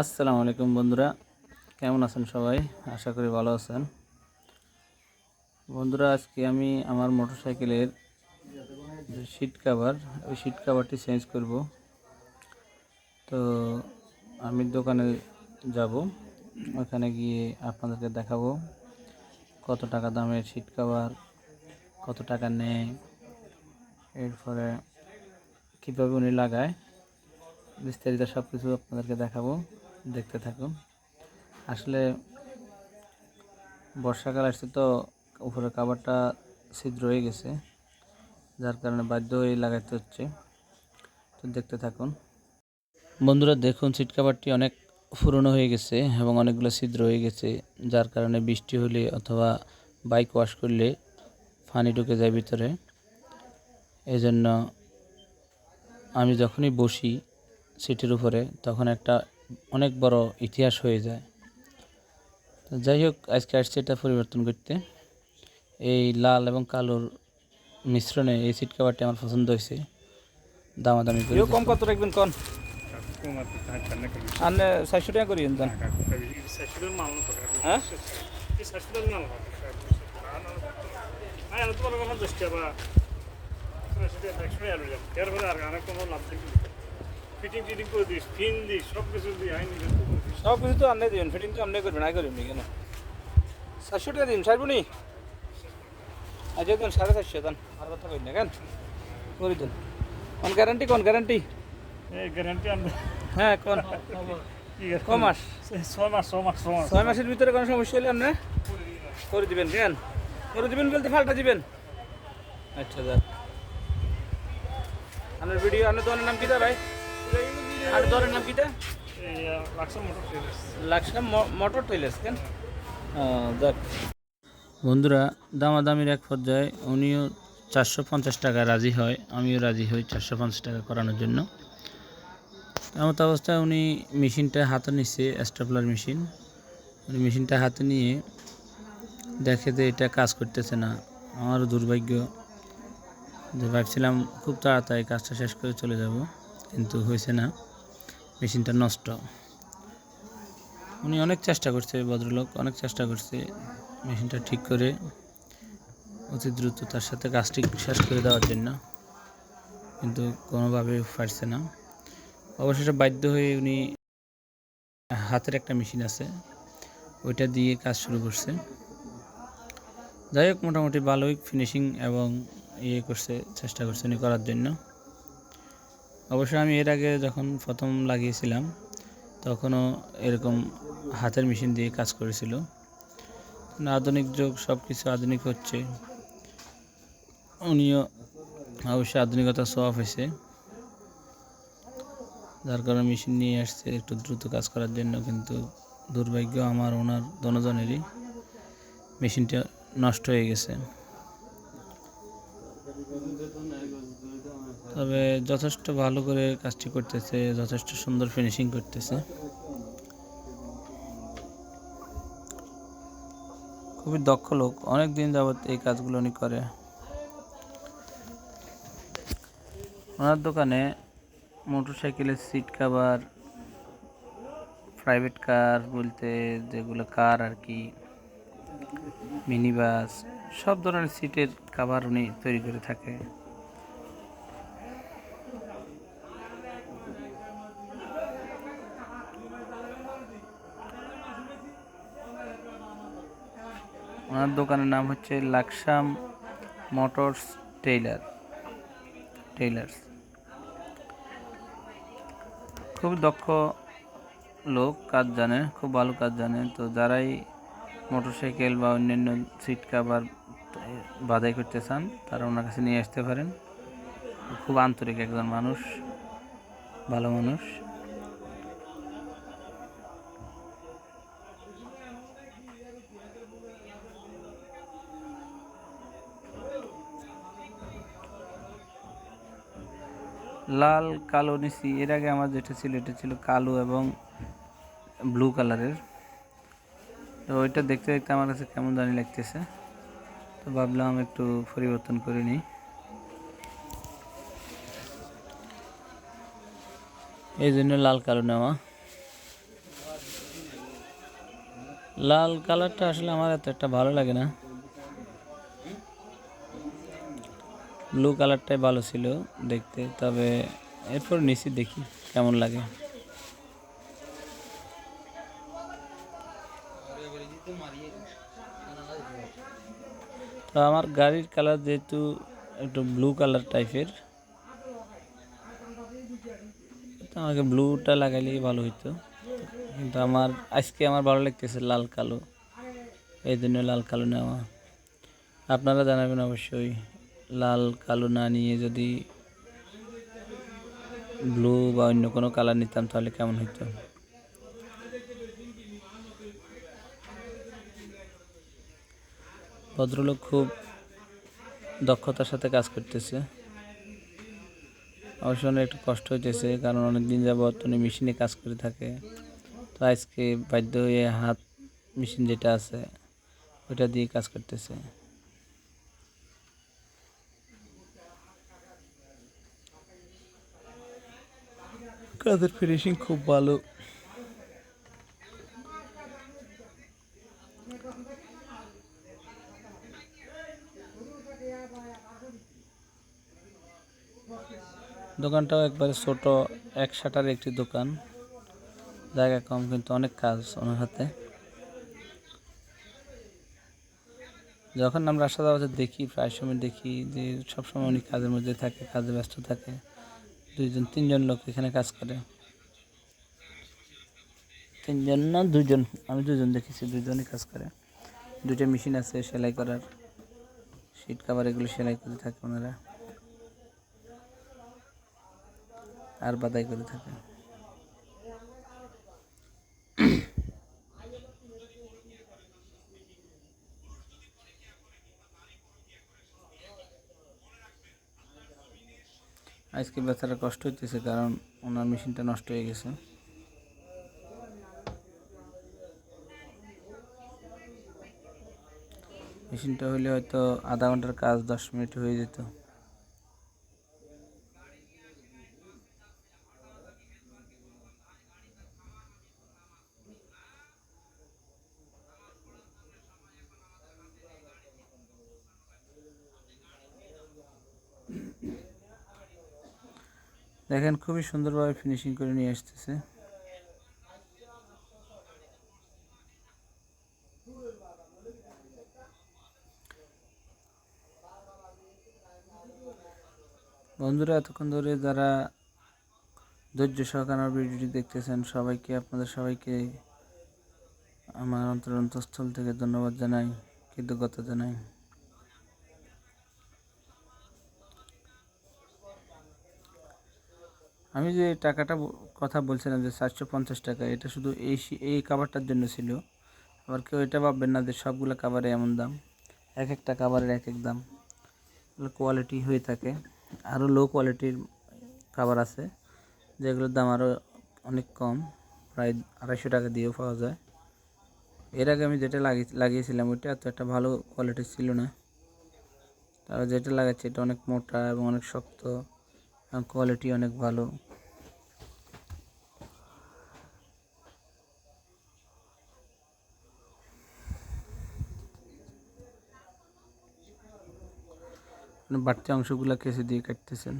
আসসালামু আলাইকুম বন্ধুরা। কেমন আছেন সবাই? আশা করি ভালো আছেন। বন্ধুরা, আজকে আমি আমার মোটরসাইকেলের যে সিট কাভার ওই সিট কাভারটি চেঞ্জ করব। তো আমি দোকানে যাব। ওখানে গিয়ে আপনাদেরকে দেখাবো কত টাকা দামের সিট কাভার কত টাকা নেয়, এরপরে কীভাবে উনি লাগায়, বিস্তারিত সব কিছু আপনাদেরকে দেখাবো। দেখতে থাকুন। আসলে বর্ষাকাল আসছে তো উপরে কাভারটা ছিদ্র হয়ে গেছে, যার কারণে বাধ্য হয়ে লাগাতে হচ্ছে। তো দেখতে থাকুন। বন্ধুরা, দেখুন সিট কাভারটি অনেক পুরনো হয়ে গেছে এবং অনেকগুলো ছিদ্র হয়ে গেছে, যার কারণে বৃষ্টি হলে অথবা বাইক ওয়াশ করলে পানি ঢুকে যায় ভিতরে। এই জন্য আমি যখনই বসি সিটের উপরে, তখন একটা অনেক বড় ইতিহাস হয়ে যায়। তো যাই হোক আজকে আসছে এটা পরিবর্তন করতে। এই লাল এবং কালোর মিশ্রণে এই সিট কাভারটি আমার পছন্দ হয়েছে। দামাদামি করে কম কত রাখবেন কোন? আপনি চারশো টাকা করিয়েন দেন হ্যাঁ? ফিটিং টিটিং করে দিস ফিন দিস সব কিছু দিই আইনি সব কিছু তো আপনি দিবেন ফিটিং তো আপনি করবেন আই করবেন কেন? চারশো টাকা দিন সারবো নি? আচ্ছা দেন সাড়ে চারশো দেন আর কথা কই না কেন? করে দেন। কোন গ্যারান্টি কোন গ্যারান্টি গ্যারান্টি হ্যাঁ কোন? কি ক মাস? ছয় মাস ছয় মাস ছয় মাস। ছয় মাসের ভিতরে কোনো সমস্যা হলে আপনি করে দিবেন কেন? করে দিবেন বলতে ফাল্টা দিবেন। আচ্ছা যাক। আপনার ভিডিও আপনার দোকানের নাম কিটা ভাই? আর দোকানের নাম কিটা? বন্ধুরা, দামাদামির এক পর্যায়ে উনিও চারশো পঞ্চাশ টাকা রাজি হয়, আমিও রাজি হই চারশো পঞ্চাশ টাকা করানোর জন্য। এমত অবস্থায় উনি মেশিনটা হাতে নিচ্ছে স্টাপলার মেশিন। উনি মেশিনটা হাতে নিয়ে দেখে যে এটা কাজ করতেছে না। আমারও দুর্ভাগ্য যে ভাবছিলাম খুব তাড়াতাড়ি কাজটা শেষ করে চলে যাব। কিন্তু হয়েছে না। মেশিনটা নষ্ট। উনি অনেক চেষ্টা করছে, ভদ্রলোক অনেক চেষ্টা করছে মেশিনটা ঠিক করে অতি দ্রুত তার সাথে কাজটি শেষ করে দেওয়ার জন্য। কিন্তু কোনোভাবে পারছে না। অবশেষে বাধ্য হয়ে উনি হাতের একটা মেশিন আছে, ওইটা দিয়ে কাজ শুরু করছে। যাই হোক, মোটামুটি ভালোই ফিনিশিং এবং ইয়ে করছে, চেষ্টা করছে উনি করার জন্য। অবশ্য আমি এর আগে যখন প্রথম লাগিয়েছিলাম, তখনও এরকম হাতের মেশিন দিয়ে কাজ করেছিল। আধুনিক যুগ সব কিছু আধুনিক হচ্ছে। উনিও অবশ্যই আধুনিকতা সোয়াব হয়েছে যার কারণে মেশিন নিয়ে আসছে একটু দ্রুত কাজ করার জন্য, কিন্তু দুর্ভাগ্য আমার ওনার দনজনেরই মেশিনটা নষ্ট হয়ে গেছে। তবে যথেষ্ট ভালো করে কাজটি করতেছে, যথেষ্ট সুন্দর ফিনিশিং করতেছে। খুবই দক্ষ লোক অনেক দিন যাবত এই কাজগুলো উনি করে। ওনার দোকানে মোটরসাইকেলের সিট কাভার প্রাইভেট কার বলতে যেগুলো কার আর কি মিনি বাস সব ধরনের সিটের কাভার উনি তৈরি করে থাকে। ওনার দোকানের নাম হচ্ছে লাকসাম মোটরস টেইলার, টেইলার্স। খুব দক্ষ লোক, কাজ জানে, খুব ভালো কাজ জানে। তো যারাই মোটরসাইকেল বা অন্যান্য সিট কাভার বাধাই করতে চান, তারা ওনার কাছে নিয়ে আসতে পারেন। খুব আন্তরিক একজন মানুষ, ভালো মানুষ। লাল, কালো নিছি এর আগে আমার যেটা ছিল, এটা ছিল কালো এবং ব্লু কালারের তো ওইটা দেখতে দেখতে আমার কাছে কেমন জানি লাগতেছে। তো ভাবলাম একটু পরিবর্তন করে নিই। এই জন্য লাল, কালো নেওয়া। লাল কালারটা আসলে আমার এত একটা ভালো লাগে না। ব্লু কালারটাই ভালো ছিল দেখতে, তবে এরপর নিচে দেখি কেমন লাগে। তো আমার গাড়ির কালার যেহেতু একটু ব্লু কালার টাইপের তো আমাকে ব্লুটা লাগাইলেই ভালো হইতো। কিন্তু আমার, আজকে আমার ভালো লাগতেছে লাল কালো, এই জন্য লাল কালো নেওয়া। আপনারা জানাবেন অবশ্যই লাল, কালো না নিয়ে যদি ব্লু বা অন্য কোনো কালার নিতাম, তাহলে কেমন হতো ভদ্রলোক খুব দক্ষতার সাথে কাজ করতেছে। অবশ্য অনেক একটু কষ্ট হইতেছে, কারণ অনেক দিন যাবত উনি মেশিনে কাজ করে থাকে। তো আজকে বাধ্য হয়ে হাত মেশিন যেটা আছে, ওইটা দিয়ে কাজ করতেছে। কাজের ফিনিশিং খুব ভালো। দোকানটাও একবারে ছোট, এক শাটার একটি দোকান। জায়গা কম, কিন্তু অনেক কাজ ওনার হাতে। যখন আমরা আসাদাবাদে দেখি, প্রায় সময় দেখি যে সবসময় উনি কাজের মধ্যে থাকে, কাজে ব্যস্ত থাকে। দুইজন, তিনজন লোক এখানে কাজ করে। তিনজন না দুজন আমি দুজন দেখেছি দুজনই কাজ করে। দুইটা মেশিন আছে সেলাই করার। শীত কাভার এগুলো সেলাই করে থাকে ওনারা। আর বাদাই করে থাকে। আজকে বেচারা কষ্ট হইতেছে, কারণ ওনার মেশিনটা নষ্ট হয়ে গেছে। মেশিনটা হলে হয়তো আধা ঘণ্টার কাজ দশ মিনিট হয়ে যেত। দেখেন খুবই সুন্দরভাবে ফিনিশিং করে নিয়ে আসতেছে। বন্ধুরা, এতক্ষণ ধরে যারা ধৈর্য সহকারে আমার ভিডিওটি দেখতেছেন, সবাইকে, আপনাদের সবাইকে আমার অন্তর অন্তঃস্থল থেকে ধন্যবাদ জানাই, কৃতজ্ঞতা জানাই। আমি যে টাকাটা কথা বলছিলাম যে চারশো পঞ্চাশ টাকা, এটা শুধু এই এই কাভারটার জন্য ছিল। আবার কেউ এটা ভাববেন না যে সবগুলো কাভারে এমন দাম। এক একটা কাভারের এক এক দাম। কোয়ালিটি হয়ে থাকে। আরও লো কোয়ালিটির কাভার আছে, যেগুলোর দাম আরও অনেক কম। প্রায় আড়াইশো টাকা দিয়েও পাওয়া যায়। এর আগে আমি যেটা লাগিয়ে লাগিয়েছিলাম, ওইটা এত একটা ভালো কোয়ালিটির ছিল না। তবে যেটা লাগাচ্ছি, এটা অনেক মোটা এবং অনেক শক্ত। এবং কোয়ালিটি অনেক ভালো। বাড়তি অংশগুলো কেসে দিয়ে কাটতেছেন।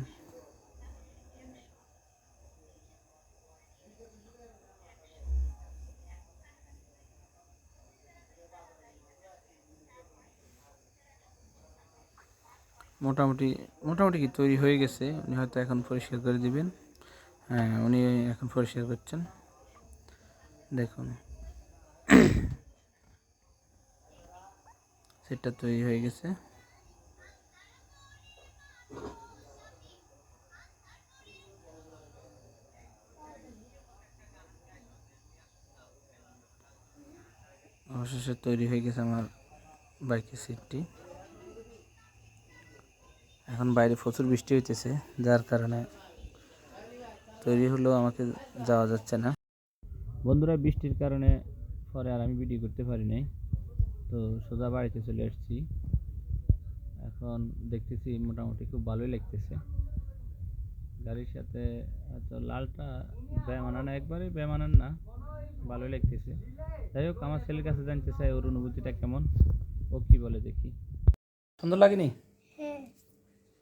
মোটামুটি মোটামুটি কি তৈরি হয়ে গেছে, উনি হয়তো এখন পরিষ্কার করে দিবেন। হ্যাঁ উনি এখন পরিষ্কার করছেন। দেখুন। সেটটা তৈরি হয়ে গেছে। অবশেষে তৈরি হয়ে গেছে আমার বাইকের সিটটি এখন বাইরে প্রচুর বৃষ্টি হইতেছে, যার কারণে তৈরি হলেও আমাকে যাওয়া যাচ্ছে না। বন্ধুরা, বৃষ্টির কারণে পরে আর আমি ভিডিও করতে পারি নাই। তো সোজা বাড়িতে চলে আসছি। এখন দেখতেছি মোটামুটি খুব ভালোই লাগতেছে। গাড়ির সাথে হয়তো লালটা বেমানান, একবারে বেমানান না। ভালোই লাগতেছে। যাই হোক আমার ছেলের কাছে জানতে চাই ওর অনুভূতিটা কেমন? ও কি বলে দেখি। সুন্দর লাগেনি? হ্যাঁ।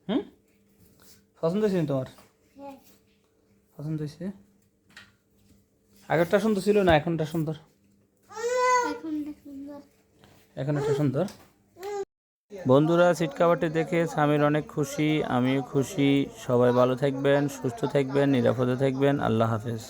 হুম? পছন্দ হয়েছে নি তোমার? হ্যাঁ। পছন্দ হয়েছে? আগেরটা সুন্দর ছিল না এখনটা সুন্দর? এখন সুন্দর। এখন একটা সুন্দর? বন্ধুরা সিট কাভারটি দেখে স্বামীর অনেক খুশি আমিও খুশি। সবাই ভালো থাকবেন সুস্থ থাকবেন নিরাপদে থাকবেন। আল্লাহ হাফেজ।